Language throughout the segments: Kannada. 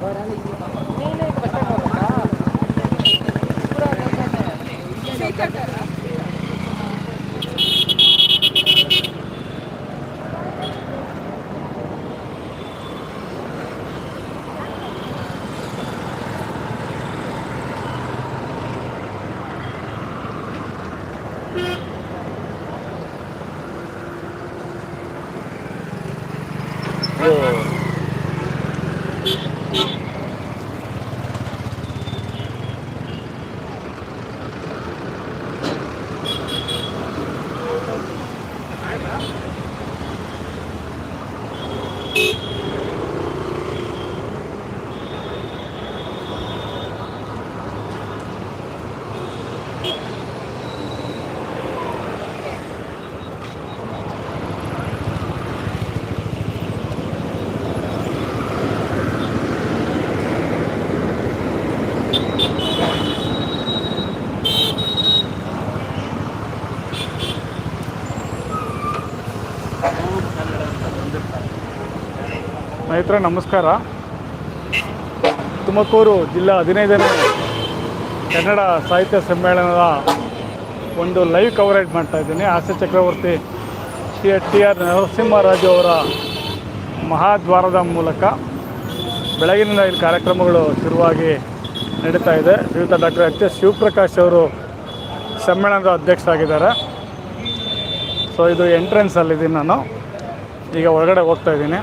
Ahora ಸ್ನೇಹಿತರೆ, ನಮಸ್ಕಾರ. ತುಮಕೂರು ಜಿಲ್ಲಾ ಹದಿನೈದನೇ ಕನ್ನಡ ಸಾಹಿತ್ಯ ಸಮ್ಮೇಳನದ ಒಂದು ಲೈವ್ ಕವರೇಜ್ ಮಾಡ್ತಾ ಇದ್ದೀನಿ. ಹಾಸ್ಯ ಚಕ್ರವರ್ತಿ ಶ್ರೀ ಟಿ ಆರ್ ನರಸಿಂಹರಾಜು ಅವರ ಮಹಾದ್ವಾರದ ಮೂಲಕ ಬೆಳಗಿನಿಂದ ಇಲ್ಲಿ ಕಾರ್ಯಕ್ರಮಗಳು ಶುರುವಾಗಿ ನಡೀತಾ ಇದೆ. ಶ್ರೀಯುತ ಡಾಕ್ಟರ್ ಎಚ್. ಎಸ್. ಶಿವಪ್ರಕಾಶ್ ಅವರು ಸಮ್ಮೇಳನದ ಅಧ್ಯಕ್ಷರಾಗಿದ್ದಾರೆ. ಸೊ ಇದು ಎಂಟ್ರೆನ್ಸಲ್ಲಿದ್ದೀನಿ ನಾನು. ಈಗ ಹೊರಗಡೆ ಹೋಗ್ತಾ ಇದ್ದೀನಿ.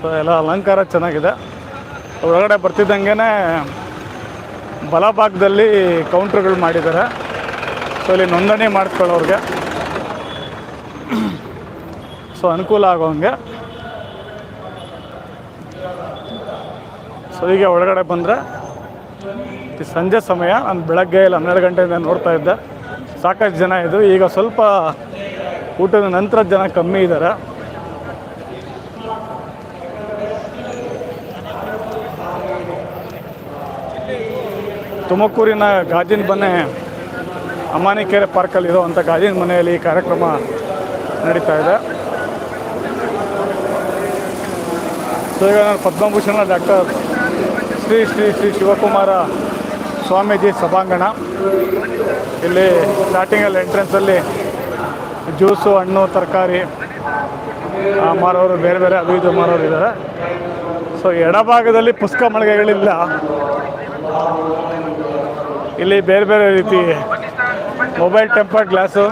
ಸೊ ಎಲ್ಲ ಅಲಂಕಾರ ಚೆನ್ನಾಗಿದೆ. ಒಳಗಡೆ ಬರ್ತಿದ್ದಂಗೆ ಬಲಭಾಗದಲ್ಲಿ ಕೌಂಟ್ರ್ಗಳು ಮಾಡಿದ್ದಾರೆ. ಸೊ ಇಲ್ಲಿ ನೋಂದಣಿ ಮಾಡಿಸ್ಕೊಳ್ಳೋರಿಗೆ ಸೊ ಅನುಕೂಲ ಆಗೋಂಗೆ. ಸೊ ಈಗ ಒಳಗಡೆ ಬಂದರೆ ಸಂಜೆ ಸಮಯ, ನಾನು ಬೆಳಗ್ಗೆ ಇಲ್ಲಿ, ಹನ್ನೆರಡು ಗಂಟೆಯಿಂದ ನೋಡ್ತಾ ಇದ್ದೆ. ಸಾಕಷ್ಟು ಜನ ಇದ್ದರು ಈಗ ಸ್ವಲ್ಪ ಊಟದ ನಂತರ ಜನ ಕಮ್ಮಿ ಇದ್ದಾರೆ. ತುಮಕೂರಿನ ಗಾಜಿನ ಮನೆ ಅಮಾನಿಕೆರೆ ಪಾರ್ಕಲ್ಲಿ ಇರುವಂಥ ಗಾಜಿನ ಮನೆಯಲ್ಲಿ ಈ ಕಾರ್ಯಕ್ರಮ ನಡೀತಾ ಇದೆ. ಸೊ, ಈಗ ನಾನು ಪದ್ಮಭೂಷಣ ಡಾಕ್ಟರ್ ಶ್ರೀ ಶ್ರೀ ಶ್ರೀ ಶಿವಕುಮಾರ ಸ್ವಾಮೀಜಿ ಸಭಾಂಗಣ. ಇಲ್ಲಿ ಸ್ಟಾರ್ಟಿಂಗಲ್ಲಿ ಎಂಟ್ರೆನ್ಸಲ್ಲಿ ಜ್ಯೂಸು, ಹಣ್ಣು, ತರಕಾರಿ ಮಾರೋರು, ಬೇರೆ ಬೇರೆ ಅದು ಇದು ಮಾರೋರು ಇದ್ದಾರೆ. ಸೊ, ಎಡಭಾಗದಲ್ಲಿ ಪುಸ್ತಕ ಮಳಿಗೆಗಳಿಲ್ಲ ಇಲ್ಲಿ ಬೇರೆ ಬೇರೆ ರೀತಿ ಮೊಬೈಲ್ ಟೆಂಪರ್ ಗ್ಲಾಸು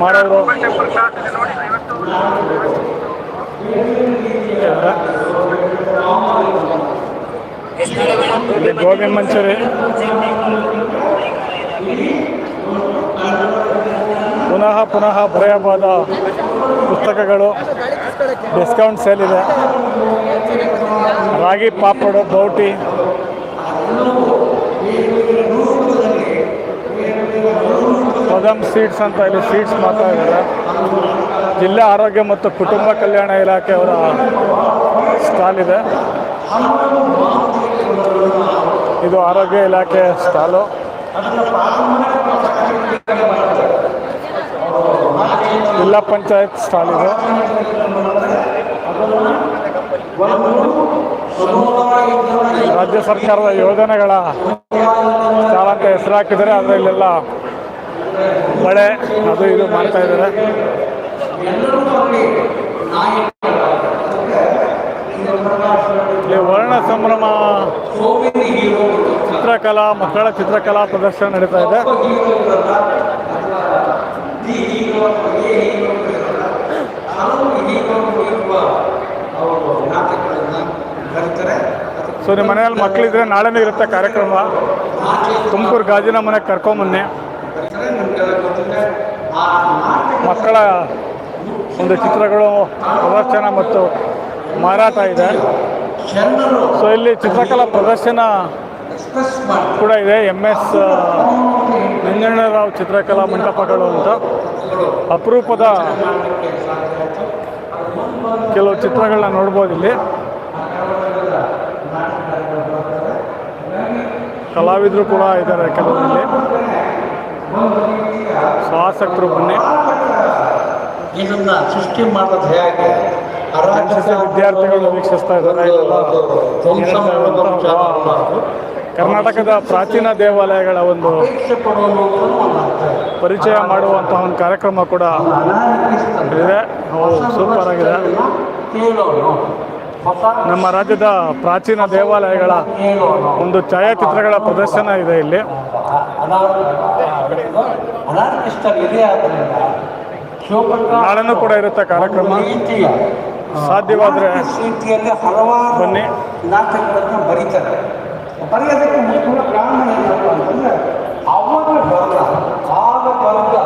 ಮಾಡೋರು. ಗೋಬಿ ಮಂಚೂರಿ. ಪುನಃ ಪುನಃ ಬರೆಯಬಹುದ ಪುಸ್ತಕಗಳು. ಡಿಸ್ಕೌಂಟ್ ಸೇಲ್ ಇದೆ. ರಾಗಿ ಪಾಪಡು, ಬೌಟಿ. ಪದಮ್ ಸೀಡ್ಸ್ ಅಂತ ಇಲ್ಲಿ ಸೀಡ್ಸ್ ಮಾಡ್ತಾ ಇದ್ದಾರೆ. ಜಿಲ್ಲಾ ಆರೋಗ್ಯ ಮತ್ತು ಕುಟುಂಬ ಕಲ್ಯಾಣ ಇಲಾಖೆಯವರ ಸ್ಟಾಲ್ ಇದೆ. ಇದು ಆರೋಗ್ಯ ಇಲಾಖೆ ಸ್ಟಾಲು ಜಿಲ್ಲಾ ಪಂಚಾಯತ್ ಸ್ಟಾಲ್ ಇದೆ. ರಾಜ್ಯ ಸರ್ಕಾರದ ಯೋಜನೆಗಳ ಸ್ಟಾಲ್ ಹೆಸರು ಹಾಕಿದರೆ ಅದರಲ್ಲೆಲ್ಲ ಬಳೆ ಅದು ಇದು ಮಾಡ್ತಾ ಇದ್ದಾರೆ. ಇಲ್ಲಿ ವರ್ಣ ಸಂಭ್ರಮ ಚಿತ್ರಕಲಾ, ಮಕ್ಕಳ ಚಿತ್ರಕಲಾ ಪ್ರದರ್ಶನ ನಡೀತಾ ಇದೆ. ಸೊ ನಿಮ್ಮ ಮನೆಯಲ್ಲಿ ಮಕ್ಕಳಿದ್ರೆ ನಾಳೆನೂ ಇರುತ್ತೆ ಕಾರ್ಯಕ್ರಮ. ತುಮಕೂರು ಗಾಜಿನ ಮನೆಗೆ ಕರ್ಕೊಂಬನ್ನಿ ಮಕ್ಕಳ ಒಂದು ಚಿತ್ರಗಳು, ಪ್ರದರ್ಶನ ಮತ್ತು ಮಾರಾಟ ಇದೆ. ಸೊ ಇಲ್ಲಿ ಚಿತ್ರಕಲಾ ಪ್ರದರ್ಶನ ಕೂಡ ಇದೆ. ಎಂ ಎಸ್ ನಂಜಣ್ಣರಾವ್ ಚಿತ್ರಕಲಾ ಮಂಟಪಗಳು ಅಂತ. ಅಪರೂಪದ ಕೆಲವು ಚಿತ್ರಗಳನ್ನ ನೋಡ್ಬೋದು ಇಲ್ಲಿ. ಕಲಾವಿದರು ಕೂಡ ಇದ್ದಾರೆ ಕೆಲವರಲ್ಲಿ. ಸೊ ಆಸಕ್ತರು ಬನ್ನಿ. ಇದನ್ನ ಸೃಷ್ಟಿ ಮಾಡೋದು ಹೇಗೆ? ವಿದ್ಯಾರ್ಥಿಗಳು ವೀಕ್ಷಿಸ್ತಾ ಇದ್ದಾರೆ. ಕರ್ನಾಟಕದ ಪ್ರಾಚೀನ ದೇವಾಲಯಗಳ ಒಂದು. ಪರಿಚಯ ಮಾಡುವಂತಹ ಒಂದು ಕಾರ್ಯಕ್ರಮ ಕೂಡ ಇದೆ. ಸೂಪರ್ ಆಗಿದೆ. ನಮ್ಮ ರಾಜ್ಯದ ಪ್ರಾಚೀನ ದೇವಾಲಯಗಳ ಒಂದು ಛಾಯಾಚಿತ್ರಗಳ ಪ್ರದರ್ಶನ ಇದೆ ಇಲ್ಲಿ. ಅನಾರ್ಕಿಸ್ಟರ್ ಇದೆ ಆದ್ದರಿಂದ ನಾಳೆನೂ ಕೂಡ ಇರುತ್ತೆ ಕಾರ್ಯಕ್ರಮ ಸಾಧ್ಯವಾದರೆ ರೀತಿಯಲ್ಲಿ ಹಲವಾರು ಬನ್ನಿ. ಬರೀತಾರೆ ಬರೆಯೋದಕ್ಕೆ ಮುಖ್ಯ ಕಾರಣ ಏನಪ್ಪ ಅಂತಂದ್ರೆ ಅವಾಗ ಬರೆದ ಆಗ ಬರೆದ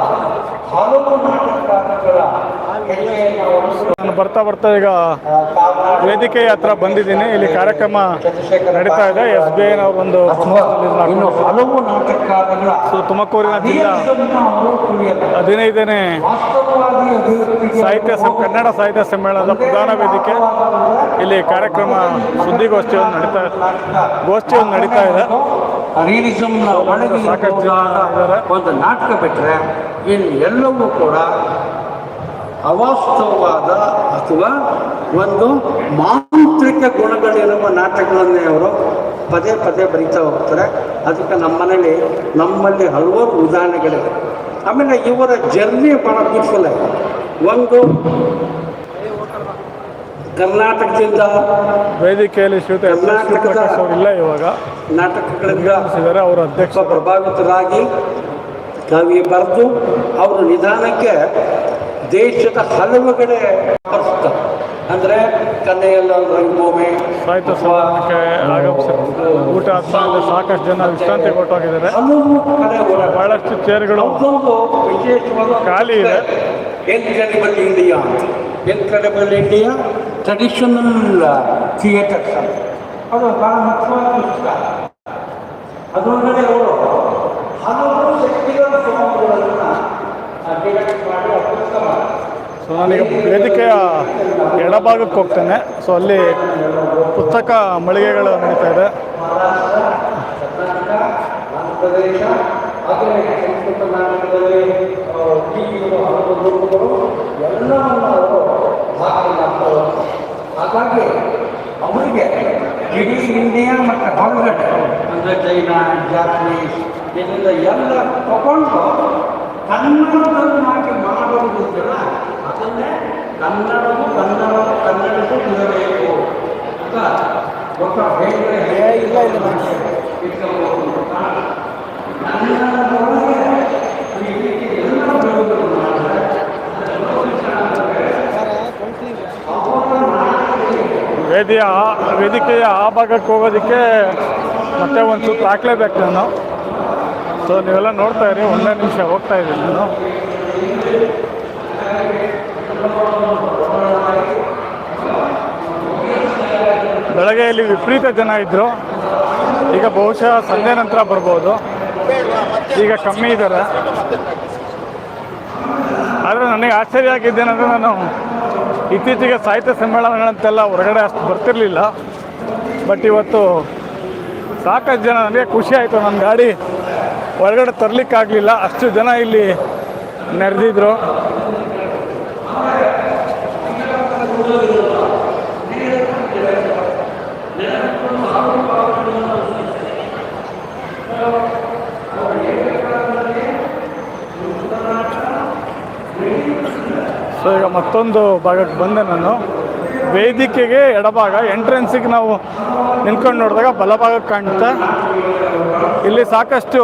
ಹಲವು ಅವರು ನಾನು ಬರ್ತಾ ಬರ್ತಾ ಈಗ ವೇದಿಕೆ ಹತ್ರ ಬಂದಿದ್ದೀನಿ. ಇಲ್ಲಿ ಕಾರ್ಯಕ್ರಮ ನಡೀತಾ ಇದೆ. ಎಸ್ ಬಿ ಐನ ಒಂದು ಸೊ ತುಮಕೂರಿನ ಜಿಲ್ಲಾ ಹದಿನೈದನೇ ಸಾಹಿತ್ಯ ಕನ್ನಡ ಸಾಹಿತ್ಯ ಸಮ್ಮೇಳನದ ಪ್ರಧಾನ ವೇದಿಕೆ. ಇಲ್ಲಿ ಕಾರ್ಯಕ್ರಮ ಸುದ್ದಿಗೋಷ್ಠಿ ಒಂದು ನಡೀತಾ ಗೋಷ್ಠಿ ಒಂದು ನಡೀತಾ ಇದೆ. ಸಾಕಷ್ಟು ಜನ ಇದ್ದಾರೆ. ಒಂದು ನಾಟಕ ಬಿಟ್ಟರೆ ಇನ್ನು ಎಲ್ಲವೂ ಕೂಡ ಅವಾಸ್ತವವಾದ ಅಥವಾ ಒಂದು ಮಾಂತ್ರಿಕ ಗುಣಗಳಿರುವ ನಾಟಕಗಳನ್ನೇ ಅವರು ಪದೇ ಪದೇ ಬರಿತಾ ಹೋಗ್ತಾರೆ. ಅದಕ್ಕೆ ನಮ್ಮ ಮನೇಲಿ ನಮ್ಮಲ್ಲಿ ಹಲವಾರು ಉದಾಹರಣೆಗಳಿವೆ. ಆಮೇಲೆ ಇವರ ಜರ್ನಿ ಭಾಳ ಬ್ಯೂಟಿಫುಲ್ ಆಗಿದೆ. ಒಂದು ಕರ್ನಾಟಕದಿಂದ ವೇದಿಕೆಯಲ್ಲಿ ಇಲ್ಲ ಇವಾಗ. ನಾಟಕಗಳಿಂದ ಅವರ ಅಧ್ಯಕ್ಷ ಪ್ರಭಾವಿತರಾಗಿ ಕವಿ ಬರೆದು ಅವರು ನಿಧಾನಕ್ಕೆ ದೇಶದ ಹಲವು ಕಡೆ ಅಂದ್ರೆ ಅಂದರೆ ಕನ್ನೆಯಲ್ಲ ರಂಗಭೂಮಿ ಸಾಹಿತ್ಯ ಸಮ್ಮೇಳನಕ್ಕೆ ಆಗಮಿಸಿ ಊಟ ಆದ್ಮೇಲೆ ಸಾಕಷ್ಟು ಜನ ವಿಶ್ರಾಂತಿ ಕೊಟ್ಟೋಗಿದ್ದಾರೆ. ಬಹಳಷ್ಟು ಚೇರ್ಗಳು ಖಾಲಿ ಇದೆ. ಇನ್ಕ್ರೆಡಿಬಲ್ ಇಂಡಿಯಾ ಅಂತ. Incredible India? ಟ್ರೆಡಿಷನಲ್ ಥಿಯೇಟರ್ಸ್ ಅದು ಬಹಳ ಮುಖ್ಯವಾದ ಪುಸ್ತಕ ಅದರೊಳಗಡೆ ಅವರು ಹಲವು ಶಕ್ತಿಗಳ ಸಮೂಹಗಳನ್ನು ಮಾಡಿ ಆ ಪುಸ್ತಕ ಮಾಡಿದ್ದಾರೆ. ಸೊ ನಾನೀಗ ವೇದಿಕೆಯ ಎಡಭಾಗಕ್ಕೆ ಹೋಗ್ತೇನೆ ಸೊ ಅಲ್ಲಿ ಪುಸ್ತಕ ಮಳಿಗೆಗಳು ನಡೀತಾ ಇದೆ. ಹಾಗಾಗಿ ಅವರಿಗೆ ಇಡೀ ಇಂಡಿಯಾ ಮತ್ತು ಹೊರಗಡೆ ಅಂದರೆ ಚೈನಾ, ಜಾಪನೀಸ್ ಇದರಿಂದ ಎಲ್ಲ ತಗೊಂಡು ಕನ್ನಡದನ್ನಾಗಿ ಮಾಡೋದಿಲ್ಲ ಅದನ್ನೇ ಕನ್ನಡವು ಕನ್ನಡವು ಕನ್ನಡಕ್ಕೂ ಇರಬೇಕು ಅಂತ ಡಾಕ್ಟರ್ ಹೇ ಇಲ್ಲ ಇಲ್ಲ ವೇದಿಯ ಆ- ವೇದಿಕೆಯ ಆ ಭಾಗಕ್ಕೆ ಹೋಗೋದಕ್ಕೆ ಮತ್ತೆ ಒಂದು ಸುತ್ತು ಹಾಕ್ಲೇಬೇಕು ನಾನು. ಸೊ ನೀವೆಲ್ಲ ನೋಡ್ತಾ ಇರಿ ಒಂದೇ ನಿಮಿಷ ಹೋಗ್ತಾ ಇದ್ದೀನಿ ನಾನು. ಬೆಳಗ್ಗೆ ಇಲ್ಲಿ ವಿಪರೀತ ಜನ ಇದ್ದರು ಈಗ ಬಹುಶಃ ಸಂಜೆ ನಂತರ ಬರ್ಬೋದು. ಈಗ ಕಮ್ಮಿ ಇದ್ದಾರೆ ಆದರೆ ನನಗೆ ಆಶ್ಚರ್ಯ ಆಗಿದ್ದೇನೆಂದರೆ ನಾನು ಇತ್ತೀಚೆಗೆ ಸಾಹಿತ್ಯ ಸಮ್ಮೇಳನಗಳಂತೆಲ್ಲ ಹೊರಗಡೆ ಅಷ್ಟು ಬರ್ತಿರಲಿಲ್ಲ. ಬಟ್ ಇವತ್ತು ಸಾಕಷ್ಟು ಜನ ನನಗೆ ಖುಷಿ ಆಯಿತು. ನನ್ನ ಗಾಡಿ ಹೊರಗಡೆ ತರಲಿಕ್ಕಾಗಲಿಲ್ಲ. ಅಷ್ಟು ಜನ ಇಲ್ಲಿ ನೆರೆದಿದ್ರು. ಸೊ ಈಗ ಮತ್ತೊಂದು ಭಾಗಕ್ಕೆ ಬಂದೆ ನಾನು. ವೇದಿಕೆಗೆ ಎಡಭಾಗ ಎಂಟ್ರೆನ್ಸಿಗೆ ನಾವು ನಿಂತ್ಕೊಂಡು ನೋಡಿದಾಗ ಬಲಭಾಗ ಕಾಣುತ್ತೆ. ಇಲ್ಲಿ ಸಾಕಷ್ಟು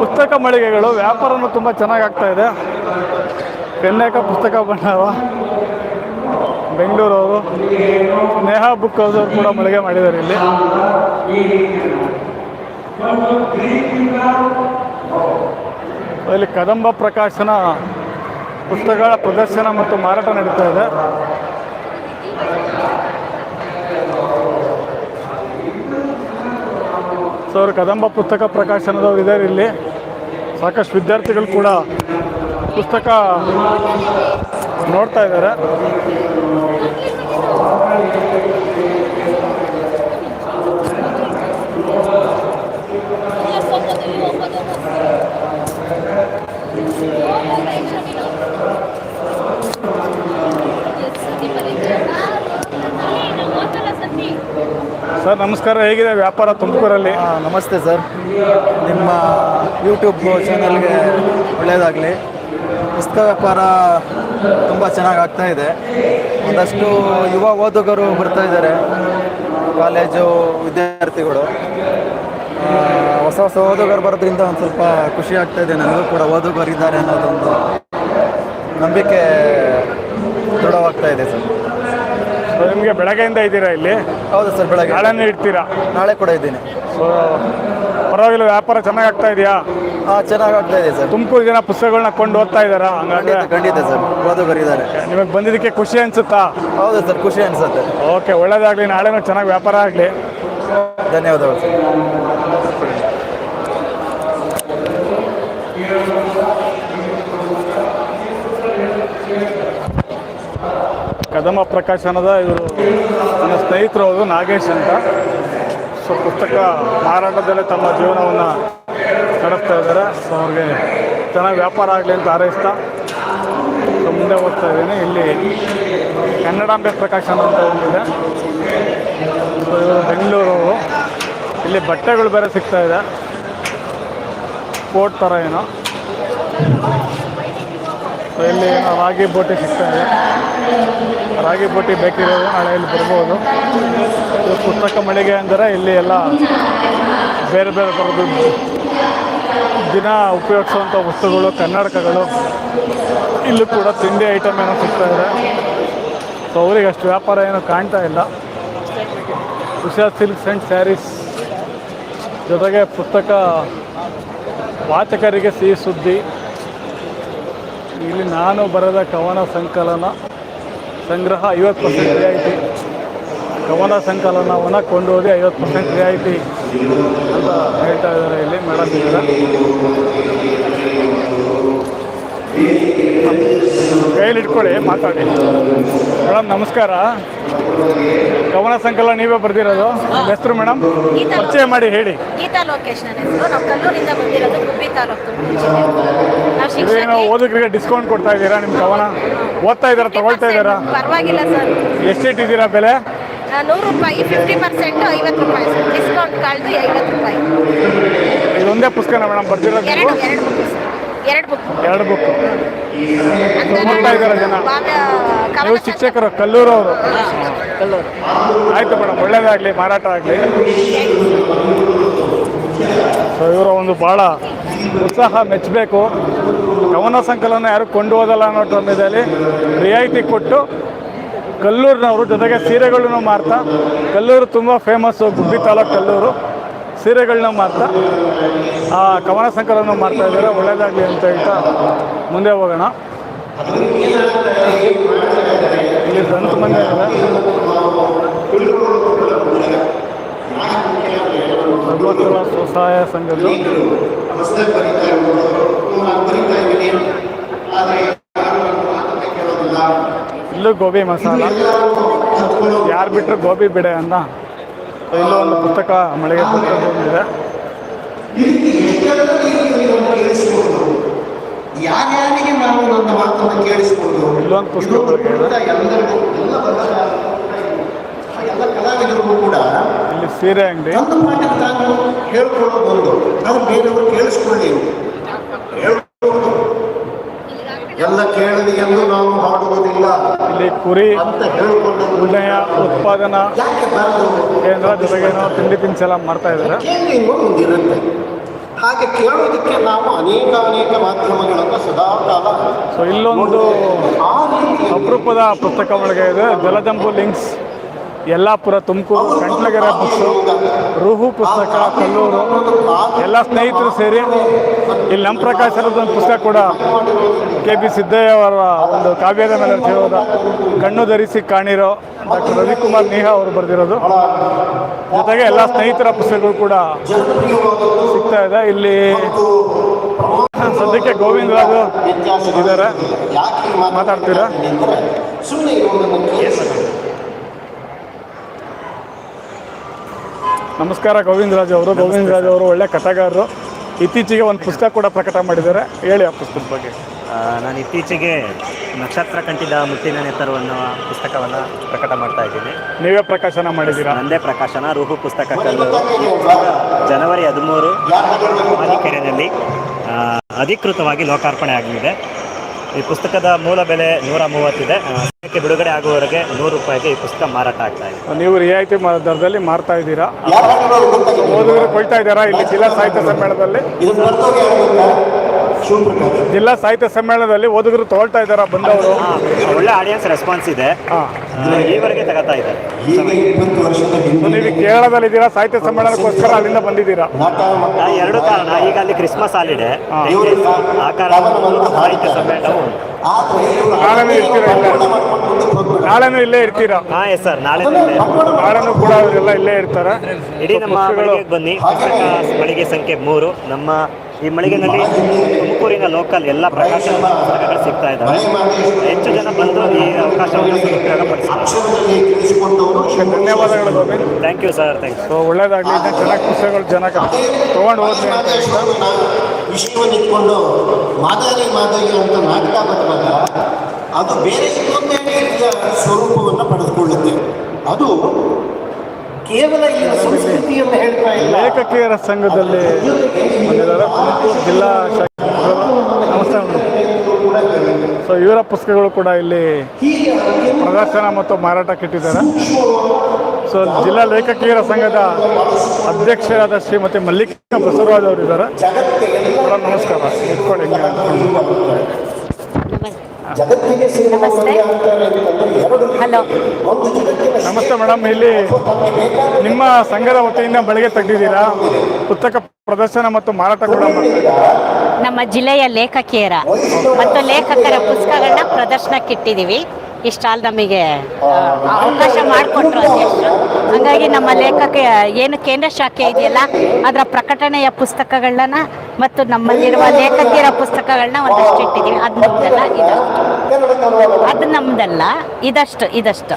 ಪುಸ್ತಕ ಮಳಿಗೆಗಳು, ವ್ಯಾಪಾರನೂ ತುಂಬ ಚೆನ್ನಾಗಿ ಆಗ್ತಾ ಇದೆ. ಕನ್ಯಾಕ ಪುಸ್ತಕ ಭಂಡಾರ ಬೆಂಗಳೂರವರು ಸ್ನೇಹ ಬುಕ್ ಹೌಸ್ ಅವರು ಕೂಡ ಮಳಿಗೆ ಮಾಡಿದ್ದಾರೆ ಇಲ್ಲಿ. ಇಲ್ಲಿ ಕದಂಬ ಪ್ರಕಾಶನ ಪುಸ್ತಕಗಳ ಪ್ರದರ್ಶನ ಮತ್ತು ಮಾರಾಟ ನಡೀತಾ ಇದೆ. ಸೊ ಅವರು ಕದಂಬ ಪುಸ್ತಕ ಪ್ರಕಾಶನದವ್ರು ಇದ್ದಾರೆ ಇಲ್ಲಿ. ಸಾಕಷ್ಟು ವಿದ್ಯಾರ್ಥಿಗಳು ಕೂಡ ಪುಸ್ತಕ ನೋಡ್ತಾ ಇದ್ದಾರೆ. ಸರ್ ನಮಸ್ಕಾರ. ಹೇಗಿದೆ ವ್ಯಾಪಾರ ತುಮಕೂರಲ್ಲಿ? ನಮಸ್ತೆ ಸರ್. ನಿಮ್ಮ ಯೂಟ್ಯೂಬ್ ಚಾನಲ್ಗೆ ಒಳ್ಳೆಯದಾಗಲಿ ಪುಸ್ತಕ ವ್ಯಾಪಾರ ತುಂಬ ಚೆನ್ನಾಗಿ ಆಗ್ತಾ ಇದೆ. ಒಂದಷ್ಟು ಯುವ ಓದುಗರು ಬರ್ತಾ ಇದ್ದಾರೆ. ಕಾಲೇಜು ವಿದ್ಯಾರ್ಥಿಗಳು. ಹೊಸ ಹೊಸ ಓದುಗರು ಬರೋದ್ರಿಂದ ಒಂದು ಸ್ವಲ್ಪ ಖುಷಿ ಆಗ್ತಾ ಇದೆ. ನನಗೂ ಕೂಡ ಓದುಗರಿದ್ದಾರೆ ಅನ್ನೋದೊಂದು ನಂಬಿಕೆ ದೃಢವಾಗ್ತಾ ಇದೆ ಸರ್. ಸೊ ನಿಮಗೆ ಬೆಳಗ್ಗೆಯಿಂದ ಇದ್ದೀರಾ ಇಲ್ಲಿ? ಹೌದು ಸರ್ ಬೆಳಗ್ಗೆ. ನಾಳೆನೇ ಇಡ್ತೀರಾ ನಾಳೆ ಕೂಡ ಇದ್ದೀನಿ. ಸೊ ಪರವಾಗಿಲ್ಲ ವ್ಯಾಪಾರ ಚೆನ್ನಾಗಿ ಆಗ್ತಾ ಇದೆಯಾ? ಚೆನ್ನಾಗಿ ಆಗ್ತಾ ಇದೆ ಸರ್. ತುಮಕೂರು ಜನ ಪುಸ್ತಕಗಳನ್ನ ಕೊಂಡು ಓದ್ತಾ ಇದ್ದಾರಾ? ಹಂಗಾದ್ರೆ ಖಂಡಿತ ಖಂಡಿತ ಸರ್. ಓದುಗರಿದ್ದಾರೆ ನಿಮಗೆ ಬಂದಿದ್ದಕ್ಕೆ ಖುಷಿ ಅನ್ಸುತ್ತಾ? ಹೌದು ಸರ್ ಖುಷಿ ಅನ್ಸುತ್ತೆ. ಓಕೆ ಒಳ್ಳೇದಾಗಲಿ. ನಾಳೆನೂ ಚೆನ್ನಾಗಿ ವ್ಯಾಪಾರ ಆಗಲಿ. ಧನ್ಯವಾದಗಳು ಸರ್. ಕದಮ ಪ್ರಕಾಶನದ ಇವರು ನನ್ನ ಸ್ನೇಹಿತರು ಅವರು ನಾಗೇಶ್ ಅಂತ. ಸೊ ಪುಸ್ತಕ ಮಾರಾಟದಲ್ಲೇ ತಮ್ಮ ಜೀವನವನ್ನು ನಡೆಸ್ತಾ ಇದ್ದಾರೆ. ಸೊ ಅವ್ರಿಗೆ ಚೆನ್ನಾಗಿ ವ್ಯಾಪಾರ ಆಗಲಿ ಅಂತ ಹಾರೈಸ್ತಾ ಸೊ, ಮುಂದೆ ಹೋಗ್ತಾ ಇದ್ದೀನಿ. ಇಲ್ಲಿ ಕನ್ನಡಾಂಬೆ ಪ್ರಕಾಶನ ಅಂತ ಒಂದಿದೆ. ಸೊ ಇವರು ಬೆಂಗಳೂರು. ಇಲ್ಲಿ ಬಟ್ಟೆಗಳು ಬೇರೆ ಸಿಗ್ತಾ ಇದೆ. ಕೋಟ್ ಥರ ಏನೋ. ಸೊ ಇಲ್ಲಿ ರಾಗಿ ಬೋಟಿ ಸಿಗ್ತಾ ಇದೆ. ರಾಗಿ ಬೋಟಿ ಬೇಕಿರೋದು ನಾಳೆ ಇಲ್ಲಿ ಬರ್ಬೋದು. ಪುಸ್ತಕ ಮಳಿಗೆ ಅಂದರೆ ಇಲ್ಲಿ ಎಲ್ಲ ಬೇರೆ ಬೇರೆ ಥರದ್ದು ದಿನ ಉಪಯೋಗಿಸುವಂಥ ವಸ್ತುಗಳು ಕನ್ನಡಕಗಳು ಇಲ್ಲೂ ಕೂಡ ತಿಂಡಿ ಐಟಮ್ ಏನೋ ಸಿಗ್ತಾ ಇದೆ. ಸೊ ಅವರಿಗೆ ಅಷ್ಟು ವ್ಯಾಪಾರ ಏನೂ ಕಾಣ್ತಾ ಇಲ್ಲ. ಉಷಾ ಸಿಲ್ಕ್ಸ್ ಆ್ಯಂಡ್ ಸ್ಯಾರೀಸ್ ಜೊತೆಗೆ ಪುಸ್ತಕ ವಾಚಕರಿಗೆ ಸಿಹಿ ಸುದ್ದಿ. ಇಲ್ಲಿ ನಾನು ಬರೆದ ಕವನ ಸಂಕಲನ ಸಂಗ್ರಹ ಐವತ್ತು ಪರ್ಸೆಂಟ್ ರಿಯಾಯಿತಿ. ಕವನ ಸಂಕಲನವನ್ನು ಕೊಂಡೋಗಿ ಐವತ್ತು ಪರ್ಸೆಂಟ್ ರಿಯಾಯಿತಿ. ಅಂತ ಹೇಳ್ತಾ ಇದ್ದಾರೆ ಇಲ್ಲಿ ಮೇಡಮ್ ಕೈಯಲ್ಲಿ ಇಟ್ಕೊಳ್ಳಿ ಮಾತಾಡಿ. ಮೇಡಮ್ ನಮಸ್ಕಾರ. ಗಮನ ಸಂಕಲನ ನೀವೇ ಬರ್ದಿರೋದು? ಹೆಸರು ಮೇಡಮ್? ಪರಿಚಯ ಮಾಡಿ ಹೇಳಿ. ಗೀತಾ ಲೋಕೇಶ್ ನನ್ನ ಹೆಸರು. ನಾವು ಕಲ್ಲೂರಿಂದ ಬಂದಿರೋದು ಗುಬ್ಬಿ ತಾಲೂಕು. ನಾವು ಓದಕರಿಗೆ ಡಿಸ್ಕೌಂಟ್ ಕೊಡ್ತಾ ಇದ್ದೀರಾ ನಿಮ್ಮ ಕವನ? ಓದ್ತಾ ಇದ್ದೀರಾ ತಗೊಳ್ತಾ ಇದ್ದೀರಾ? ಪರವಾಗಿಲ್ಲ ಸರ್. ಎಷ್ಟು ಇಟ್ಟಿದ್ದೀರಾ ಬೆಲೆ? ನೂರು ರೂಪಾಯಿ ಫಿಫ್ಟಿ ಪರ್ಸೆಂಟ್ ಐವತ್ತು ರೂಪಾಯಿ. ಸರ್ ಡಿಸ್ಕೌಂಟ್ ಕಳೆದು ಐವತ್ತು ರೂಪಾಯಿ. ಇದೊಂದೇ ಪುಸ್ತಕ ಮೇಡಮ್ ಬರ್ತಿರೋದು ಎರಡು ಎರಡು ಬುಕ್ ಎರಡು ಬುಕ್ ಎರಡು ಬುಕ್ ಅಂತ ಓದ್ತಾ ಇದ್ದಾರೆ ಜನ. ನೀವು ಶಿಕ್ಷಕರು ಕಲ್ಲೂರು ಅವರು. ಆಯ್ತು ಮೇಡಮ್ ಒಳ್ಳೇದಾಗಲಿ ಮಾರಾಟ ಆಗಲಿ. ಸೊ ಇವರ ಒಂದು ಭಾಳ ಉತ್ಸಾಹ ಮೆಚ್ಚಬೇಕು ಕವನ ಸಂಕಲನ ಯಾರು ಕೊಂಡು ಹೋದಲ್ಲ ಅನ್ನೋ ಟರ್ಮಿದಲ್ಲಿ ರಿಯಾಯಿತಿ ಕೊಟ್ಟು ಕಲ್ಲೂರಿನವರು ಜೊತೆಗೆ ಸೀರೆಗಳನ್ನು ಮಾರ್ತಾ, ಕಲ್ಲೂರು ತುಂಬ ಫೇಮಸ್ಸು ಗುಬ್ಬಿ ತಾಲೂಕು ಕಲ್ಲೂರು. ಸೀರೆಗಳನ್ನ ಮಾರ್ತಾ, ಆ ಕವನ ಸಂಕಲನ ಮಾಡ್ತಾ ಇದ್ದಾರೆ. ಒಳ್ಳೇದಾಗಲಿ ಅಂತ ಹೇಳ್ತಾ ಮುಂದೆ ಹೋಗೋಣ. ಇಲ್ಲಿ ದಂತ ಮನೆ ಇದೆ. ಸ್ವಸಹಾಯ ಸಂಘದ್ದು. ಇಲ್ಲೂ ಗೋಬಿ ಮಸಾಲ. ಯಾರು ಬಿಟ್ಟರು ಗೋಬಿ ಬಿಡೆ ಅಂತ. ಇಲ್ಲೂ ಒಂದು ಪುಸ್ತಕ ಮಳೆಗೆ ಪುಸ್ತಕ ಇದೆ ಯಾರ್ಯಾರಿಗೆ ನಾವು ನನ್ನ ಮಾತನ್ನು ಕೇಳಿಸ್ಬೋದು? ಇಲ್ಲೊಂದು ಪುಸ್ತಕ ಎಲ್ಲರಿಗೂ ಎಲ್ಲ ಬರಹ ಎಲ್ಲ ಕಲಾವಿದರಿಗೂ ಕೂಡ ಇಲ್ಲಿ ಸೀರೆ ಅಂಗಡಿ. ತನ್ನ ಪಾಠಕ್ಕೆ ತಾನು ಹೇಳ್ಕೊಳ್ಳೋದು ಒಂದು ಅದು ಬೇರೆಯವರು ಕೇಳಿಸ್ಕೊಳ್ಳಿ. ಹೇಳ್ಕೊಳ್ಳೋದು. ಎಲ್ಲ ಕೇಳಲಿ ಎಂದು ನಾವು ಇಲ್ಲಿ ಕುರಿ ಉಣ್ಣೆಯ ಉತ್ಪಾದನಾ ಕೇಂದ್ರ ಜೊತೆಗೆ ತಿಂಡಿ ತಿನಿಸೆಲ್ಲ ಮಾಡ್ತಾ ಇದ್ದಾರೆ. ಹಾಗೆ ಕೇಳೋದಕ್ಕೆ ನಾವು ಅನೇಕ ಅನೇಕ ಮಾಧ್ಯಮಗಳನ್ನು ಸದಾ ಕಾಲ ಸೊ ಇಲ್ಲೊಂದು ಅಪರೂಪದ ಪುಸ್ತಕ ಒಳಗೆ ಇದೆ. ಜಲಜಂಬು ಲಿಂಕ್ಸ್ ಯಲ್ಲಾಪುರ ತುಮಕೂರು ಕಂಟ್ಲಗೆರೆ ಬುಕ್ಸು ರೂಹು ಪುಸ್ತಕ ಕಲ್ಲೂರು ಎಲ್ಲ ಸ್ನೇಹಿತರು ಸೇರಿ ಇಲ್ಲಿ ನಮ್ಮ ಪ್ರಕಾಶ್ ಒಂದು ಪುಸ್ತಕ ಕೂಡ ಕೆ ಬಿ ಸಿದ್ದಯ್ಯ ಅವರ ಒಂದು ಕಾವ್ಯದ ಮೇಲೆ ಜೀವದ ಕಣ್ಣು ಧರಿಸಿ ಕಾಣಿರೋ ಡಾಕ್ಟರ್ ರವಿಕುಮಾರ್ ನೇಹಾ ಅವರು ಬರೆದಿರೋದು. ಜೊತೆಗೆ ಎಲ್ಲ ಸ್ನೇಹಿತರ ಪುಸ್ತಕಗಳು ಕೂಡ ಸಿಗ್ತಾ ಇದೆ. ಇಲ್ಲಿ ಸದ್ಯಕ್ಕೆ ಗೋವಿಂದರಾಜು ಇದ್ದಾರೆ. ಯಾಕೆ ಮಾತಾಡ್ತೀರಾ ನಮಸ್ಕಾರ ಗೋವಿಂದರಾಜ್ ಅವರು. ಗೋವಿಂದರಾಜ್ ಅವರು ಒಳ್ಳೆ ಕಥೆಗಾರರು. ಇತ್ತೀಚೆಗೆ ಒಂದು ಪುಸ್ತಕ ಕೂಡ ಪ್ರಕಟ ಮಾಡಿದ್ದಾರೆ. ಹೇಳಿ ಆ ಪುಸ್ತಕದ ಬಗ್ಗೆ. ನಾನು ಇತ್ತೀಚೆಗೆ ನಕ್ಷತ್ರ ಕಂಠಿದ ಮುಟ್ಟಿನ ನೆತ್ತರು ಅನ್ನೋ ಪುಸ್ತಕವನ್ನು ಪ್ರಕಟ ಮಾಡ್ತಾ ಇದ್ದೀನಿ. ನೀವೇ ಪ್ರಕಾಶನ ಮಾಡಿದ್ದೀರಾ? ನಂದೇ ಪ್ರಕಾಶನ. ರೂಹು ಪುಸ್ತಕ ಕಲ್ಲೂರು ಜನವರಿ ಹದಿಮೂರು ಮಾಲಿಕೆರೆಯಲ್ಲಿ ಅಧಿಕೃತವಾಗಿ ಲೋಕಾರ್ಪಣೆ ಆಗಲಿದೆ ಈ ಪುಸ್ತಕದ ಮೂಲ ಬೆಲೆ ನೂರ ಮೂವತ್ತಿದೆ ಇದಕ್ಕೆ ಬಿಡುಗಡೆ ಆಗುವವರೆಗೆ ನೂರು ರೂಪಾಯಿಗೆ ಈ ಪುಸ್ತಕ ಮಾರಾಟ ಆಗ್ತಾ ಇದೆ. ನೀವು ರಿಯಾಯಿತಿ ಮ- ದರದಲ್ಲಿ ಮಾರ್ತಾ ಇದ್ದೀರಾ? ಓದುಗರು ಕೊಯ್ತಾ ಇದ್ದಾರಾ? ಇಲ್ಲಿ ಜಿಲ್ಲಾ ಸಾಹಿತ್ಯ ಸಮ್ಮೇಳನದಲ್ಲಿ? ಜಿಲ್ಲಾ ಸಾಹಿತ್ಯ ಸಮ್ಮೇಳನದಲ್ಲಿ ಓದುಗರು ತಗೊಳ್ತಾ ಇದ್ದಾರಾ ಬಂದವರು? ಒಳ್ಳೆ ಆಡಿಯನ್ಸ್ ರೆಸ್ಪಾನ್ಸ್ ಇದೆ. ಹಾಂ. ಈವರೆಗೆ ತಗೋತಾ ಇದ್ದಾರೆ. ಈಗ ಇಪ್ಪತ್ತು ವರ್ಷದ ಹಿಂದೆ ನೀವು ಕೇರಳದಲ್ಲಿದ್ದೀರಾ? ಸಾಹಿತ್ಯ ಸಮ್ಮೇಳನಕ್ಕೋಸ್ಕರ ಅಲ್ಲಿಂದ ಬಂದಿದ್ದೀರಾ? ಆ, ಎರಡು ಕಾರಣ. ಈಗ ಅಲ್ಲಿ ಕ್ರಿಸ್ಮಸ್ ಹಾಲಿಡೆ. ಆ ಕಾರಣ ಸಾಹಿತ್ಯ ಸಮ್ಮೇಳನವು ಇವ್ರು ನಾಳೆನೂ ಇರ್ತೀರಾ ಇಲ್ಲೇ? ನಾಳೆನೂ ಇಲ್ಲೇ ಇರ್ತೀರಾ? ಹಾ ಎಸ್ ಸರ್ ನಾಳೆ ನಾಳೆನೂ ಕೂಡ ಅವರೆಲ್ಲ ಇಲ್ಲೇ ಇರ್ತಾರೆ. ಇಡೀ ನಮ್ಮ ಮಳಿಗೆಗೆ ಬನ್ನಿ. ಪುಸ್ತಕ ಮಳಿಗೆ ಸಂಖ್ಯೆ ಮೂರು. ನಮ್ಮ ಈ ಮಳಿಗೆನಲ್ಲಿ ತುಮಕೂರಿನ ಲೋಕಲ್ ಎಲ್ಲ ಪ್ರಕಾಶನ ಪುಸ್ತಕಗಳು ಸಿಗ್ತಾ ಇದ್ದಾವೆ. ಹೆಚ್ಚು ಜನ ಬಂದು ಈ ಅವಕಾಶವನ್ನು ತಿಳಿಸಿಕೊಂಡವರು ಧನ್ಯವಾದಗಳು Gopi thank you sir thank you so ಒಳ್ಳೇದಾಗಲಿ. ಚೆನ್ನಾಗಿ ಪುಸ್ತಕಗಳು ಜನಕ್ಕೆ ತೊಗೊಂಡು ಹೇಳ್ತಾ ವಿಷಯವನ್ನು ಇಟ್ಕೊಂಡು ಮಾದಾರಿ ಮಾದರಿ ಅಂತ ನಾಟಕ ಬರುವಾಗ ಅದು ಬೇರೆ ಇನ್ನೊಂದೇ ರೀತಿಯ ಸ್ವರೂಪವನ್ನು ಪಡೆದುಕೊಳ್ಳುತ್ತೆ. ಅದು ಕೇವಲ ಸಂಸ್ಕೃತಿಯನ್ನು ಹೇಳ್ತಾ ಇಲ್ಲ. ಲೇಖಕಿಯರ ಸಂಘದಲ್ಲಿ ಜಿಲ್ಲಾ ಸೊ ಇವರ ಪುಸ್ತಕಗಳು ಕೂಡ ಇಲ್ಲಿ ಪ್ರದರ್ಶನ ಮತ್ತು ಮಾರಾಟಕ್ಕೆ ಇಟ್ಟಿದ್ದಾರೆ ಸೊ ಜಿಲ್ಲಾ ಲೇಖಕಿಯರ ಸಂಘದ ಅಧ್ಯಕ್ಷರಾದ ಶ್ರೀಮತಿ ಮಲ್ಲಿಕಾ ಬಸವರಾಜ್ ಅವರು ಇದ್ದಾರೆ. ನಮಸ್ಕಾರ. ಇಟ್ಕೊಳ್ಳಿ ನಮಸ್ತೆ ಮೇಡಮ್ ಇಲ್ಲಿ ನಿಮ್ಮ ಸಂಘದ ವತಿಯಿಂದ ಬೆಳಗ್ಗೆ ತೆಗೆದಿದ್ದೀರಾ? ಪುಸ್ತಕ ಪ್ರದರ್ಶನ ಮತ್ತು ಮಾರಾಟ ಕೂಡ ಮಾಡ್ತಾ ಇದ್ದೀರಾ. ನಮ್ಮ ಜಿಲ್ಲೆಯ ಲೇಖಕಿಯರ ಮತ್ತು ಲೇಖಕರ ಪುಸ್ತಕಗಳನ್ನ ಪ್ರದರ್ಶನಕ್ಕೆ ಇಟ್ಟಿದ್ದೀವಿ. ಈ ಸ್ಟಾಲ್ ನಮಗೆ ಅವಕಾಶ ಮಾಡಿಕೊಟ್ರು ಅಧ್ಯಕ್ಷರು. ಹಾಗಾಗಿ ನಮ್ಮ ಲೇಖಕ, ಏನು ಕೇಂದ್ರ ಶಾಖೆ ಇದೆಯಲ್ಲ, ಅದರ ಪ್ರಕಟಣೆಯ ಪುಸ್ತಕಗಳನ್ನ ಮತ್ತು ನಮ್ಮಲ್ಲಿರುವ ಲೇಖಕಿಯರ ಪುಸ್ತಕಗಳನ್ನ ಒಂದಷ್ಟು ಇಟ್ಟಿದ್ದೀವಿ. ಅದು ನಮ್ದಲ್ಲ ಇದು ಅದು ನಮ್ದಲ್ಲ, ಇದಷ್ಟು ಇದಷ್ಟು.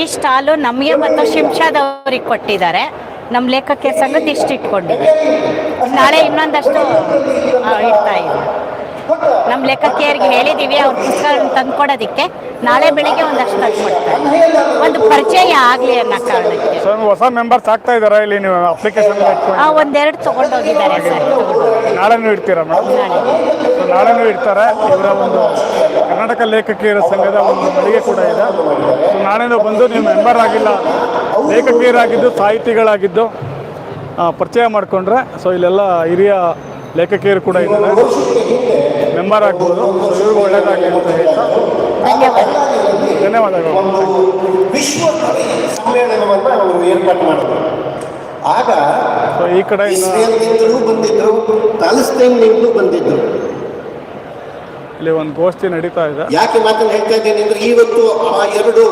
ಈ ಸ್ಟಾಲು ನಮಗೆ ಮತ್ತು ಶಿಂಷಾದವ್ರಿಗೆ ಕೊಟ್ಟಿದ್ದಾರೆ. ನಮ್ಮ ಲೇಖಕಿಯರ ಸಂಘದ ಇಷ್ಟು ಇಟ್ಕೊಂಡು ನಾಳೆ ಇನ್ನೊಂದಷ್ಟು ಇರ್ತಾ ಇಡ್ತಾ ಇದೆ ನಮ್ಮ ಲೇಖಕಿಯರಿಗೆ ಹೇಳಿದ್ದೀವಿ ಅವ್ರ ಪುಸ್ತಕಗಳನ್ನ ತಂದ್ಕೊಡೋದಕ್ಕೆ. ನಾಳೆ ಬೆಳಿಗ್ಗೆ ಒಂದಷ್ಟು ತಂದ್ಕೊಡ್ತಾರೆ. ಒಂದು ಪರಿಚಯ ಆಗಲಿ ಅನ್ನೋ ಕಾರಣಕ್ಕೆ. ಸೊ ಹೊಸ ಮೆಂಬರ್ಸ್ ಆಗ್ತಾ ಇದ್ದಾರಾ? ಇಲ್ಲಿ ನೀವು ಅಪ್ಲಿಕೇಶನ್ ಹಾಂ ಒಂದೆರಡು ತೊಗೊಂಡೋಗಿದ್ದಾರೆ ಸರ್ ನಾಳೆನೂ ಇಡ್ತೀರಾ ಮೇಡಮ್ ನಾಳೆ. ಸೊ ನಾಳೆನೂ ಇಡ್ತಾರೆ. ಇವರ ಒಂದು ಕರ್ನಾಟಕ ಲೇಖಕಿಯರ ಸಂಘದ ಒಂದು ಮಳಿಗೆ ಕೂಡ ಇದೆ. ಸೊ ನಾಳೆನೂ ಬಂದು ನೀವು ಮೆಂಬರ್ ಆಗಿಲ್ಲ. ಲೇಖಕಿಯರಾಗಿದ್ದು ಸಾಹಿತಿಗಳಾಗಿದ್ದು ಪರಿಚಯ ಮಾಡಿಕೊಂಡ್ರೆ ಸೊ ಇಲ್ಲೆಲ್ಲ ಹಿರಿಯ ಲೇಖಕಿಯರು ಕೂಡ ಇದ್ದಾರೆ. ಮೆಂಬರ್ ಆಗ್ಬೋದು. ಸೊ ಇವ್ರಿಗೂ ಒಳ್ಳೇದಾಗಲಿ ಅಂತ ಹೇಳ್ತಾ. ಧನ್ಯವಾದಗಳು. ವಿಶ್ವ ಸಮ್ಮೇಳನವನ್ನು ಅವರು ಏರ್ಪಾಡು ಮಾಡಿದ್ರು. ಆಗ ಸೊ ಈ ಕಡೆ ಬಂದಿದ್ರು ಪ್ಯಾಲೆಸ್ತೈನ್ನಿಂದಲೂ ಬಂದಿದ್ರು. ಇಲ್ಲಿ ಒಂದು ಗೋಷ್ಠಿ ನಡೀತಾ ಇದೆ. ಯಾಕೆ ಮಾತನ್ನು ಹೇಳ್ತಾ ಇದ್ದೇನೆ ಅಂದ್ರೆ ಇವತ್ತು ಆ ಎರಡು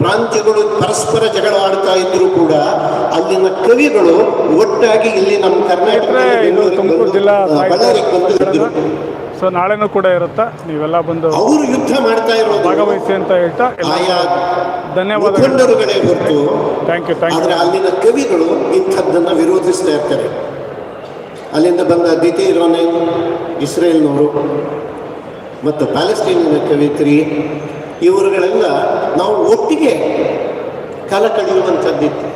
ಪ್ರಾಂತ್ಯಗಳು ಪರಸ್ಪರ ಜಗಳ ಆಡ್ತಾ ಇದ್ರು ಕೂಡ ಅಲ್ಲಿನ ಕವಿಗಳು ಒಟ್ಟಾಗಿ ಇಲ್ಲಿ ನಮ್ಮ ಕರ್ನಾಟಕ ತುಮಕೂರು ಜಿಲ್ಲಾ ಬಳ್ಳಾರಿಗೆ ಬಂದು ಇದ್ರು. ಸೊ ನಾಳೆನೂ ಕೂಡ ಇರುತ್ತೆ? ನೀವೆಲ್ಲ ಬಂದು ಅವರು ಯುದ್ಧ ಮಾಡ್ತಾ ಇರೋದು. ಭಾಗವಹಿಸಿ ಅಂತ ಹೇಳ್ತಾ ಧನ್ಯವಾದ ಮುಖಂಡರುಗಳೇ ಹೊರತು. ಥ್ಯಾಂಕ್ ಯು ಥ್ಯಾಂಕ್ ಯು ಅಲ್ಲಿನ ಕವಿಗಳು ಇಂಥದ್ದನ್ನು ವಿರೋಧಿಸ್ತಾ ಇರ್ತಾರೆ. ಅಲ್ಲಿಂದ ಬಂದ ದಿತಿ ಇಸ್ರೇಲ್ ಇಸ್ರೇಲ್ನವರು ಮತ್ತು ಪ್ಯಾಲೆಸ್ಟೈನಿನ ಕವಿತ್ರಿ, ಇವರುಗಳೆಲ್ಲ ನಾವು ಒಟ್ಟಿಗೆ ಕಾಲ ಕಳೆಯುವಂಥದ್ದಿತ್ತು.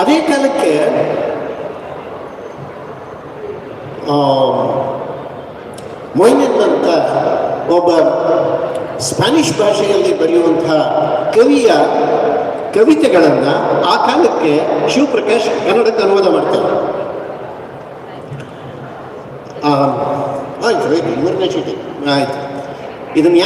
ಅದೇ ಕಾಲಕ್ಕೆ ಅಂತ ಒಬ್ಬ ಸ್ಪ್ಯಾನಿಷ್ ಭಾಷೆಯಲ್ಲಿ ಬರೆಯುವಂತಹ ಕವಿಯ ಕವಿತೆಗಳನ್ನು ಆ ಕಾಲಕ್ಕೆ ಶಿವಪ್ರಕಾಶ್ ಕನ್ನಡಕ್ಕೆ ಅನುವಾದ ಮಾಡ್ತಾರೆ. ಆಯ್ತು ಆಯ್ತು ಮೂರನೇ ಚೀಟಿ ಆಯ್ತು. ಇದನ್ನು